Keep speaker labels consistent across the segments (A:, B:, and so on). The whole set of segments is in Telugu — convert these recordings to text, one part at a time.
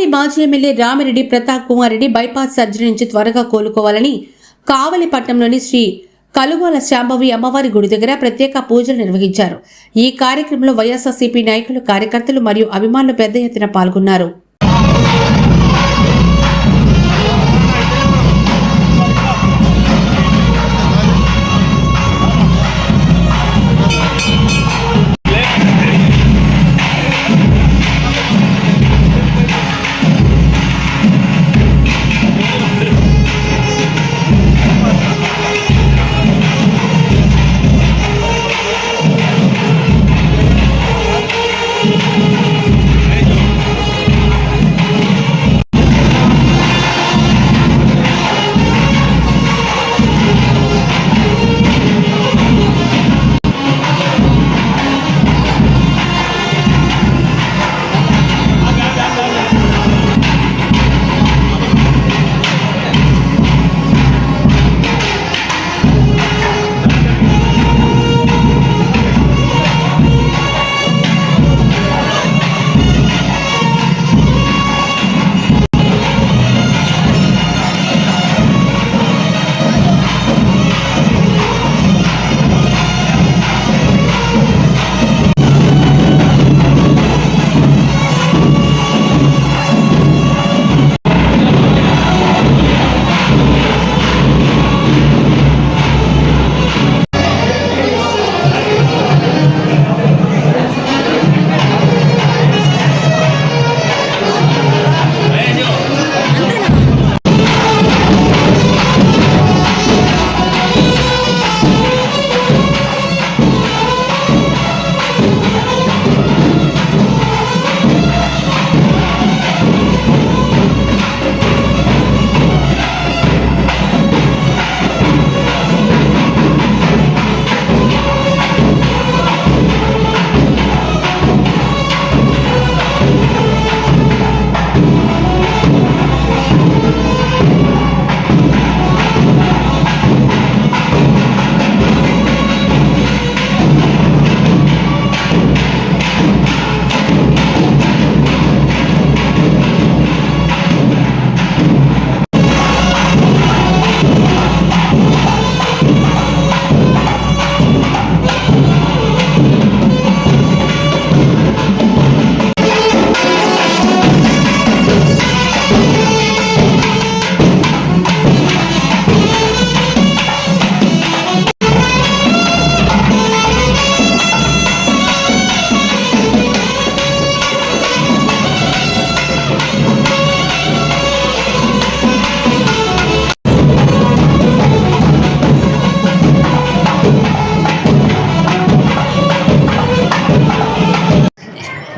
A: కావలి మాజీ MLA Ramireddy Pratap Kumar Reddy bypass surgery నుంచి త్వరగా కోలుకోవాలని కావలి పట్టణంలోని శ్రీ కలుగోల శాంభవి అమ్మవారి గుడి దగ్గర ప్రత్యేక పూజలు నిర్వహించారు. ఈ కార్యక్రమంలో వైఎస్ఆర్సీపీ నాయకులు కార్యకర్తలు మరియు అభిమానులు పెద్ద ఎత్తున పాల్గొన్నారు.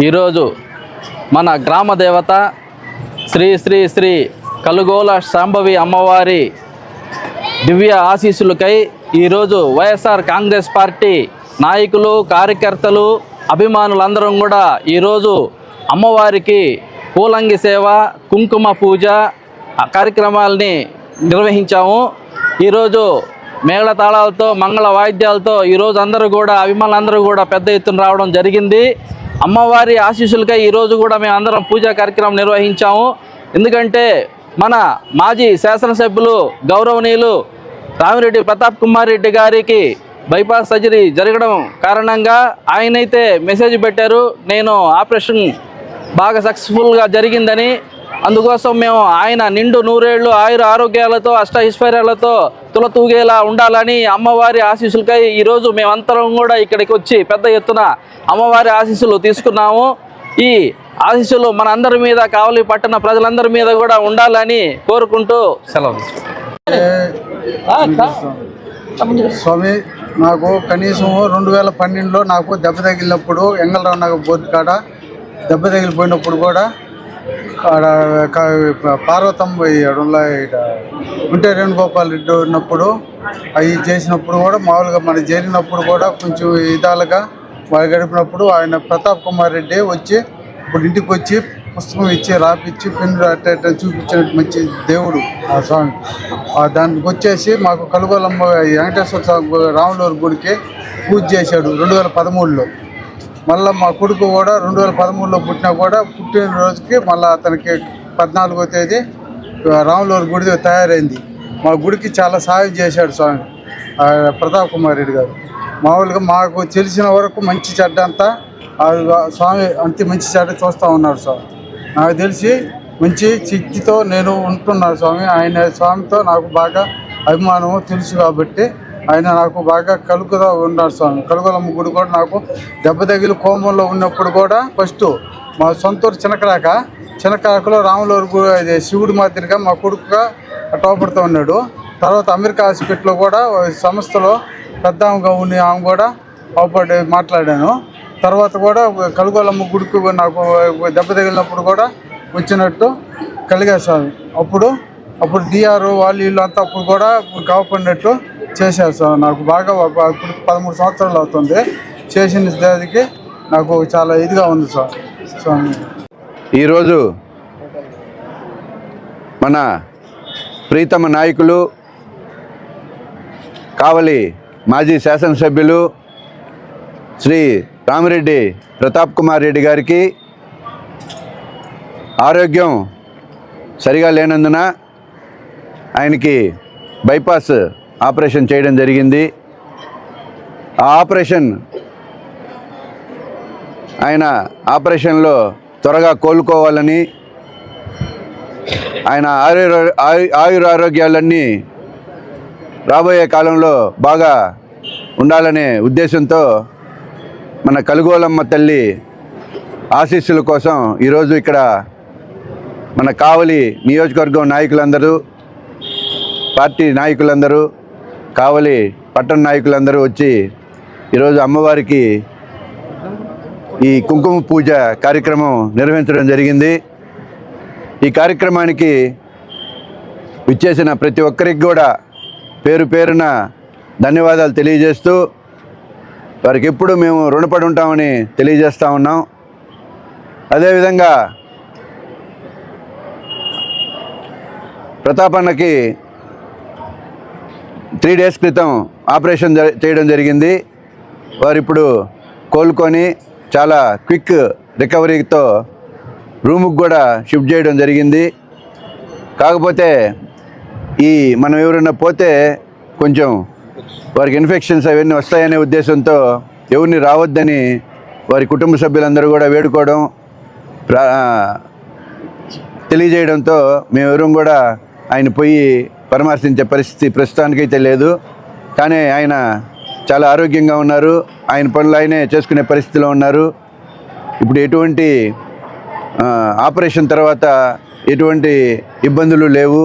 B: ఈరోజు మన గ్రామ దేవత శ్రీ శ్రీ శ్రీ కలుగోల శాంభవి అమ్మవారి దివ్య ఆశీస్సులకై ఈరోజు వైఎస్ఆర్ కాంగ్రెస్ పార్టీ నాయకులు కార్యకర్తలు అభిమానులందరం కూడా ఈరోజు అమ్మవారికి పూలంగి సేవ కుంకుమ పూజ ఆ కార్యక్రమాలని నిర్వహించాము. ఈరోజు మేళతాళాలతో మంగళ వాయిద్యాలతో ఈరోజు అందరూ కూడా అభిమానులందరూ కూడా పెద్ద ఎత్తున రావడం జరిగింది. అమ్మవారి ఆశీస్సులకై ఈరోజు కూడా మేము అందరం పూజా కార్యక్రమం నిర్వహించాము. ఎందుకంటే మన మాజీ శాసనసభ్యులు గౌరవనీయులు రామిరెడ్డి ప్రతాప్ కుమార్ రెడ్డి గారికి బైపాస్ సర్జరీ జరగడం కారణంగా ఆయనైతే మెసేజ్ పెట్టారు నేను ఆపరేషన్ బాగా సక్సెస్ఫుల్గా జరిగిందని. అందుకోసం మేము ఆయన నిండు నూరేళ్ళు ఆయుర ఆరోగ్యాలతో అష్టైశ్వర్యాలతో తులతూగేలా ఉండాలని అమ్మవారి ఆశీస్సులకై ఈరోజు మేమంతరం కూడా ఇక్కడికి వచ్చి పెద్ద ఎత్తున అమ్మవారి ఆశీస్సులు తీసుకున్నాము. ఈ ఆశీస్సులు మన అందరి మీద కావలి పట్టణ ప్రజలందరి మీద కూడా ఉండాలని కోరుకుంటూ సెలవు
C: స్వామి నాకు కనీసం రెండు వేల పన్నెండులో నాకు దెబ్బ తగిలినప్పుడు ఎంగళరావు నాకు బోర్డు కాడ దెబ్బ తగిలిపోయినప్పుడు కూడా ఆడ క- పార్వతమ్మ అడుగులో ఈడ ఉంటే వేణుగోపాల్ రెడ్డి ఉన్నప్పుడు అవి చేసినప్పుడు కూడా మామూలుగా మన జరిగినప్పుడు కూడా కొంచెం విధాలుగా వారు గడిపినప్పుడు ఆయన ప్రతాప్ కుమార్ రెడ్డి వచ్చి ఇప్పుడు ఇంటికి వచ్చి పుస్తకం ఇచ్చి రాపిచ్చి పెన్ను అట్ట అట్ట చూపించిన మంచి దేవుడు ఆ స్వామి. దానికి వచ్చేసి మాకు కలుగోలమ్మ వెంకటేశ్వర స్వామి రాములూరు గుడికి పూజ చేశాడు రెండు వేల పదమూడులో. మళ్ళీ మా కొడుకు కూడా రెండు వేల పదమూడులో పుట్టినా కూడా పుట్టినరోజుకి మళ్ళీ అతనికి పద్నాలుగో తేదీ రాములూరు గుడి తయారైంది. మా గుడికి చాలా సాయం చేశాడు స్వామి ప్రతాప్ కుమార్ రెడ్డి గారు. మామూలుగా మాకు తెలిసిన వరకు మంచి చెడ్డ అంతా స్వామి అంతే మంచి చెడ్డ చూస్తూ ఉన్నాడు స్వామి. నాకు తెలిసి మంచి శక్తితో నేను ఉంటున్నాను స్వామి. ఆయన స్వామితో నాకు బాగా అభిమానం తెలుసు కాబట్టి ఆయన నాకు బాగా కలుగుదా ఉన్నాడు స్వామి. కలుగులమ్మ గుడి కూడా నాకు దెబ్బ తగిలి కోమంలో ఉన్నప్పుడు కూడా ఫస్ట్ మా సొంతూరు చినకరాక చినకరాకలో రాములూరు గు- ఇది శివుడి మాదిరిగా మా కొడుకుగా టోపడుతూ ఉన్నాడు. తర్వాత అమెరికా హాస్పిటల్లో కూడా సంస్థలో పెద్ద ఉన్న ఉండి ఆమె కూడా అవపడి మాట్లాడాను. తర్వాత కూడా కలుగోలమ్మ గుడికి నాకు దెబ్బ తగిలినప్పుడు కూడా వచ్చినట్టు కలిగా స్వామి. అప్పుడు అప్పుడు డిఆర్ వాళ్ళు వీళ్ళు అంతా అప్పుడు కూడా కావపడినట్టు చేశారు సార్. నాకు బాగా ఇప్పుడు పదమూడు సంవత్సరాలు అవుతుంది. చేసిన దానికి నాకు చాలా ఇదిగా ఉంది సార్. స్వామి.
D: ఈరోజు మన ప్రీతమ నాయకులు కావలి మాజీ శాసనసభ్యులు శ్రీ రామిరెడ్డి ప్రతాప్ కుమార్ రెడ్డి గారికి ఆరోగ్యం సరిగా లేనందున ఆయనకి బైపాస్ ఆపరేషన్ చేయడం జరిగింది. ఆ ఆపరేషన్ ఆయన ఆపరేషన్లో త్వరగా కోలుకోవాలని ఆయన ఆయుర ఆయు- ఆరోగ్యాలన్నీ రాబోయే కాలంలో బాగా ఉండాలనే ఉద్దేశంతో మన కలుగోలమ్మ తల్లి ఆశీస్సుల కోసం ఈరోజు ఇక్కడ మన కావలి నియోజకవర్గం నాయకులందరూ పార్టీ నాయకులందరూ కావలి పట్టణ నాయకులందరూ వచ్చి ఈరోజు అమ్మవారికి ఈ కుంకుమ పూజ కార్యక్రమం నిర్వహించడం జరిగింది. ఈ కార్యక్రమానికి విచ్చేసిన ప్రతి ఒక్కరికి కూడా పేరు పేరున ధన్యవాదాలు తెలియజేస్తూ వారికి ఎప్పుడు మేము రుణపడి ఉంటామని తెలియజేస్తూ ఉన్నాం. అదేవిధంగా ప్రతాపన్నకి త్రీ డేస్ క్రితం ఆపరేషన్ జ- చేయడం జరిగింది. వారు ఇప్పుడు కోలుకొని చాలా క్విక్ రికవరీతో రూముకు కూడా షిఫ్ట్ చేయడం జరిగింది. కాకపోతే ఈ మనం ఎవరైనా పోతే కొంచెం వారికి ఇన్ఫెక్షన్స్ అవన్నీ వస్తాయనే ఉద్దేశంతో ఎవరిని రావద్దని వారి కుటుంబ సభ్యులందరూ కూడా వేడుకోవడం తెలియజేయడంతో మేమెవరం కూడా ఆయన పోయి పరామర్శించే పరిస్థితి ప్రస్తుతానికైతే లేదు. కానీ ఆయన చాలా ఆరోగ్యంగా ఉన్నారు. ఆయన పనులు ఆయనే చేసుకునే పరిస్థితిలో ఉన్నారు. ఇప్పుడు ఎటువంటి ఆపరేషన్ తర్వాత ఎటువంటి ఇబ్బందులు లేవు.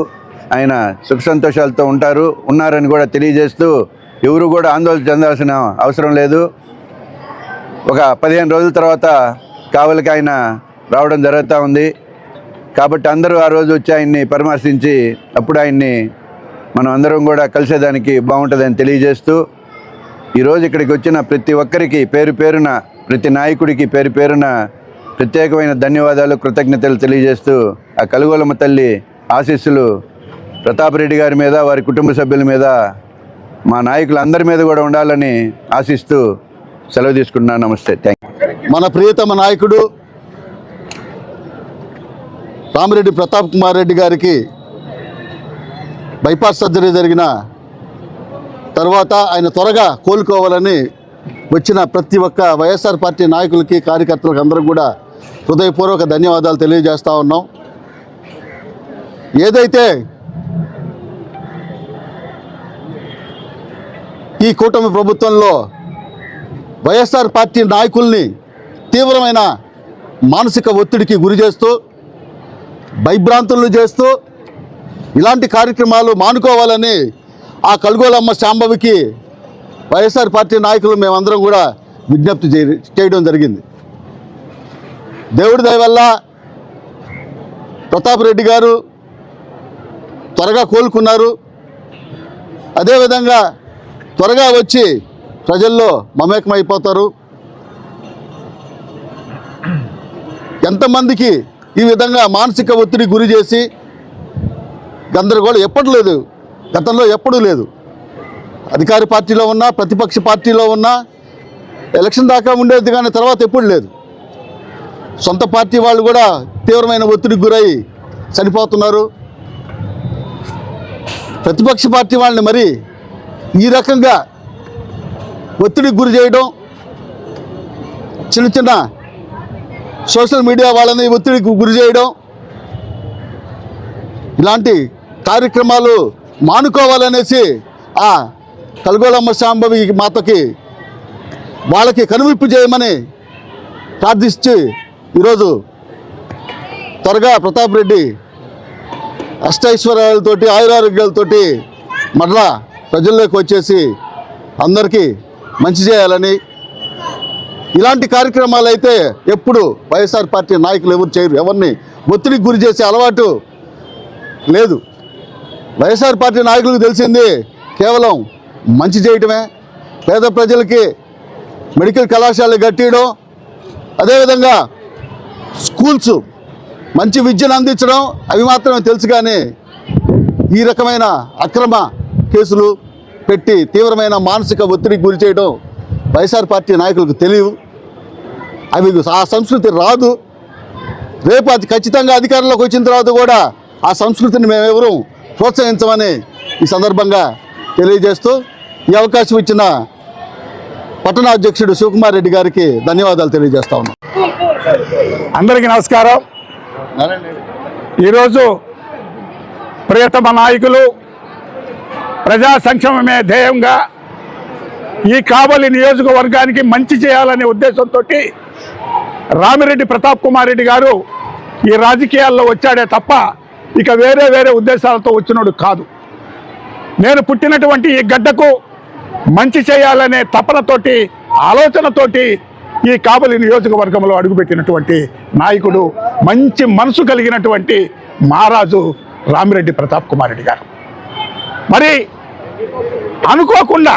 D: ఆయన సుఖ సంతోషాలతో ఉంటారు ఉన్నారని కూడా తెలియజేస్తూ ఎవరు కూడా ఆందోళన చెందాల్సిన అవసరం లేదు. ఒక పదిహేను రోజుల తర్వాత కావలికి ఆయన రావడం జరుగుతూ ఉంది. కాబట్టి అందరూ ఆ రోజు వచ్చి ఆయన్ని పరామర్శించి అప్పుడు ఆయన్ని మనం అందరం కూడా కలిసేదానికి బాగుంటుందని తెలియజేస్తూ ఈరోజు ఇక్కడికి వచ్చిన ప్రతి ఒక్కరికి పేరు పేరున ప్రతి నాయకుడికి పేరు పేరున ప్రత్యేకమైన ధన్యవాదాలు కృతజ్ఞతలు తెలియజేస్తూ ఆ కలుగోలమ్మ తల్లి ఆశీస్సులు ప్రతాపరెడ్డి గారి మీద వారి కుటుంబ సభ్యుల మీద మా నాయకులందరి మీద కూడా ఉండాలని ఆశిస్తూ సెలవు తీసుకుంటున్నాను. నమస్తే. థ్యాంక్
E: మన ప్రియతమ నాయకుడు రామిరెడ్డి ప్రతాప్ కుమార్ రెడ్డి గారికి బైపాస్ సర్జరీ జరిగిన తర్వాత ఆయన త్వరగా కోలుకోవాలని వచ్చిన ప్రతి ఒక్క వైఎస్ఆర్ పార్టీ నాయకులకి కార్యకర్తలకు అందరూ కూడా హృదయపూర్వక ధన్యవాదాలు తెలియజేస్తూ ఉన్నాం. ఏదైతే ఈ కూటమి ప్రభుత్వంలో వైఎస్ఆర్ పార్టీ నాయకుల్ని తీవ్రమైన మానసిక ఒత్తిడికి గురి చేస్తూ భయభ్రాంతులు చేస్తూ ఇలాంటి కార్యక్రమాలు మానుకోవాలని ఆ కలుగోలమ్మ శాంభవికి వైఎస్ఆర్ పార్టీ నాయకులు మేమందరం కూడా విజ్ఞప్తి చేయడం జరిగింది. దేవుడి దయవల్ల ప్రతాప్ రెడ్డి గారు త్వరగా కోలుకున్నారు. అదేవిధంగా త్వరగా వచ్చి ప్రజల్లో మమేకమైపోతారు. ఎంతమందికి ఈ విధంగా మానసిక ఒత్తిడి గురి చేసి గందరగోళం ఎప్పటి లేదు. గతంలో ఎప్పుడూ లేదు. అధికార పార్టీలో ఉన్నా ప్రతిపక్ష పార్టీలో ఉన్నా ఎలక్షన్ దాకా ఉండేది కానీ తర్వాత ఎప్పుడు లేదు. సొంత పార్టీ వాళ్ళు కూడా తీవ్రమైన ఒత్తిడికి గురై చనిపోతున్నారు. ప్రతిపక్ష పార్టీ వాళ్ళని మరి ఈ రకంగా ఒత్తిడికి గురి చేయడం చిన్న చిన్న సోషల్ మీడియా వాళ్ళని ఒత్తిడికి గురి చేయడం ఇలాంటి కార్యక్రమాలు మానుకోవాలనేసి ఆ కలగోలమ్మ శాంభవి మాతకి వాళ్ళకి కనువిప్పు చేయమని ప్రార్థించి ఈరోజు త్వరగా ప్రతాప్ రెడ్డి అష్టైశ్వర్యాలతోటి ఆయురారోగ్యాలతోటి మరలా ప్రజల్లోకి వచ్చేసి అందరికీ మంచి చేయాలని ఇలాంటి కార్యక్రమాలు అయితే ఎప్పుడు వైఎస్ఆర్ పార్టీ నాయకులు ఎవరు చేయరు. ఎవరిని ఒత్తిడికి గురి చేసే అలవాటు లేదు. వైఎస్ఆర్ పార్టీ నాయకులకు తెలిసింది కేవలం మంచి చేయటమే పేద ప్రజలకి మెడికల్ కళాశాలలు కట్టియడం అదేవిధంగా స్కూల్స్ మంచి విద్యను అందించడం అవి మాత్రమే తెలుసు కానీ ఈ రకమైన అక్రమ కేసులు పెట్టి తీవ్రమైన మానసిక ఒత్తిడికి గురి చేయడం వైఎస్ఆర్ పార్టీ నాయకులకు తెలియవు. అవి ఆ సంస్కృతి రాదు. రేపు అది ఖచ్చితంగా అధికారంలోకి వచ్చిన తర్వాత కూడా ఆ సంస్కృతిని మేమెవరూ ప్రోత్సహించమని ఈ సందర్భంగా తెలియజేస్తూ ఈ అవకాశం ఇచ్చిన పట్టణాధ్యక్షుడు శివకుమార్ రెడ్డి గారికి ధన్యవాదాలు తెలియజేస్తా ఉన్నాం.
F: అందరికీ నమస్కారం. ఈరోజు ప్రియతమ నాయకులు ప్రజా సంక్షేమమే ధ్యేయంగా ఈ కావలి నియోజకవర్గానికి మంచి చేయాలనే ఉద్దేశంతో రామిరెడ్డి ప్రతాప్ కుమార్ రెడ్డి గారు ఈ రాజకీయాల్లో వచ్చాడే తప్ప ఇక వేరే వేరే ఉద్దేశాలతో వచ్చినోడు కాదు. నేను పుట్టినటువంటి ఈ గడ్డకు మంచి చేయాలనే తపనతోటి ఆలోచనతోటి ఈ కాబలి నియోజకవర్గంలో అడుగుపెట్టినటువంటి నాయకుడు మంచి మనసు కలిగినటువంటి మహారాజు రామిరెడ్డి ప్రతాప్ కుమార్ రెడ్డి గారు. మరి అనుకోకుండా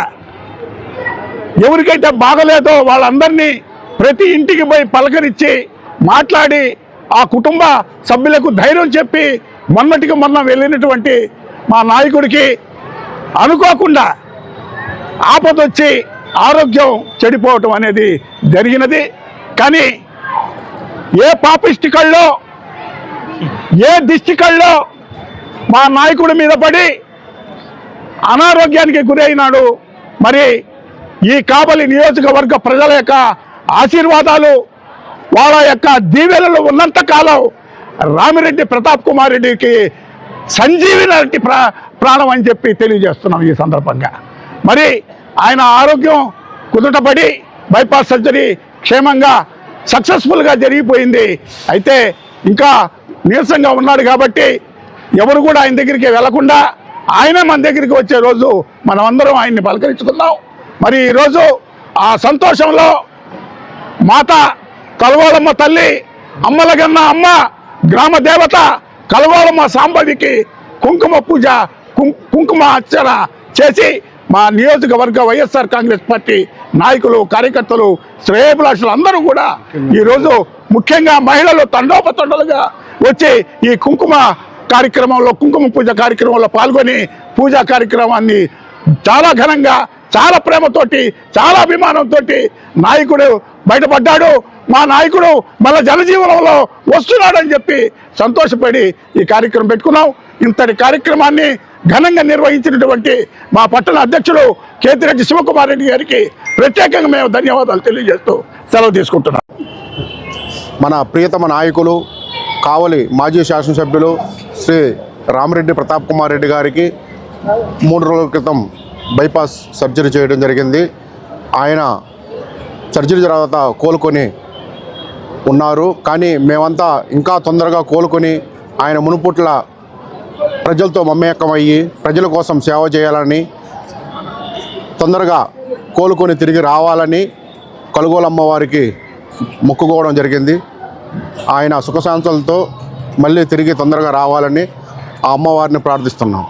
F: ఎవరికైతే బాగలేదో వాళ్ళందరినీ ప్రతి ఇంటికి పోయి పలకరించి మాట్లాడి ఆ కుటుంబ సభ్యులకు ధైర్యం చెప్పి మొన్నటికి మొన్న వెళ్ళినటువంటి మా నాయకుడికి అనుకోకుండా ఆపదొచ్చి ఆరోగ్యం చెడిపోవటం అనేది జరిగినది. కానీ ఏ పాపిష్టికళ్ళలో ఏ దిష్టికల్లో మా నాయకుడి మీద పడి అనారోగ్యానికి గురైనాడు. మరి ఈ కాబలి నియోజకవర్గ ప్రజల యొక్క ఆశీర్వాదాలు వాళ్ళ యొక్క దీవెనలు ఉన్నంత కాలం రామిరెడ్డి ప్రతాప్ కుమార్ రెడ్డికి సంజీవిని లాంటి ప్రా ప్రాణం అని చెప్పి తెలియజేస్తున్నాం ఈ సందర్భంగా. మరి ఆయన ఆరోగ్యం కుదుటపడి బైపాస్ సర్జరీ క్షేమంగా సక్సెస్ఫుల్గా జరిగిపోయింది. అయితే ఇంకా నీరసంగా ఉన్నాడు కాబట్టి ఎవరు కూడా ఆయన దగ్గరికి వెళ్ళకుండా ఆయనే మన దగ్గరికి వచ్చే రోజు మనమందరం ఆయన్ని పలకరించుకుందాం. మరి ఈరోజు ఆ సంతోషంలో మాత కలవాలమ్మ తల్లి అమ్మలగన్న అమ్మ గ్రామ దేవత కలవాలమ్మ సాంబదికి కుంకుమ పూజ కుం- కుంకుమ అర్చన చేసి మా నియోజకవర్గ వైఎస్ఆర్ కాంగ్రెస్ పార్టీ నాయకులు కార్యకర్తలు శ్రేయభిలాషులు అందరూ కూడా ఈరోజు ముఖ్యంగా మహిళలు తండోపతండలుగా వచ్చి ఈ కుంకుమ కార్యక్రమంలో కుంకుమ పూజ కార్యక్రమంలో పాల్గొని పూజా కార్యక్రమాన్ని చాలా ఘనంగా చాలా ప్రేమతోటి చాలా అభిమానంతో నాయకుడు బయటపడ్డాడు. మా నాయకుడు మళ్ళీ జనజీవనంలో వస్తున్నాడని చెప్పి సంతోషపడి ఈ కార్యక్రమం పెట్టుకున్నాం. ఇంతటి కార్యక్రమాన్ని ఘనంగా నిర్వహించినటువంటి మా పట్టణ అధ్యక్షుడు కేతిరెడ్డి శివకుమార్ రెడ్డి గారికి ప్రత్యేకంగా మేము ధన్యవాదాలు తెలియజేస్తూ సెలవు తీసుకుంటున్నాం.
G: మన ప్రియతమ నాయకులు కావలి మాజీ శాసనసభ్యులు శ్రీ రామరెడ్డి ప్రతాప్ కుమార్ రెడ్డి గారికి మూడు రోజుల క్రితం బైపాస్ సర్జరీ చేయడం జరిగింది. ఆయన సర్జరీ తర్వాత కోలుకొని ఉన్నారు. కానీ మేమంతా ఇంకా తొందరగా కోలుకొని ఆయన మునుపుట్ల ప్రజలతో మమేకమయ్యి ప్రజల కోసం సేవ చేయాలని తొందరగా కోలుకొని తిరిగి రావాలని కలుగోలమ్మ వారికి మొక్కుకోవడం జరిగింది. ఆయన సుఖశాంతులతో మళ్ళీ తిరిగి తొందరగా రావాలని ఆ అమ్మవారిని ప్రార్థిస్తున్నాం.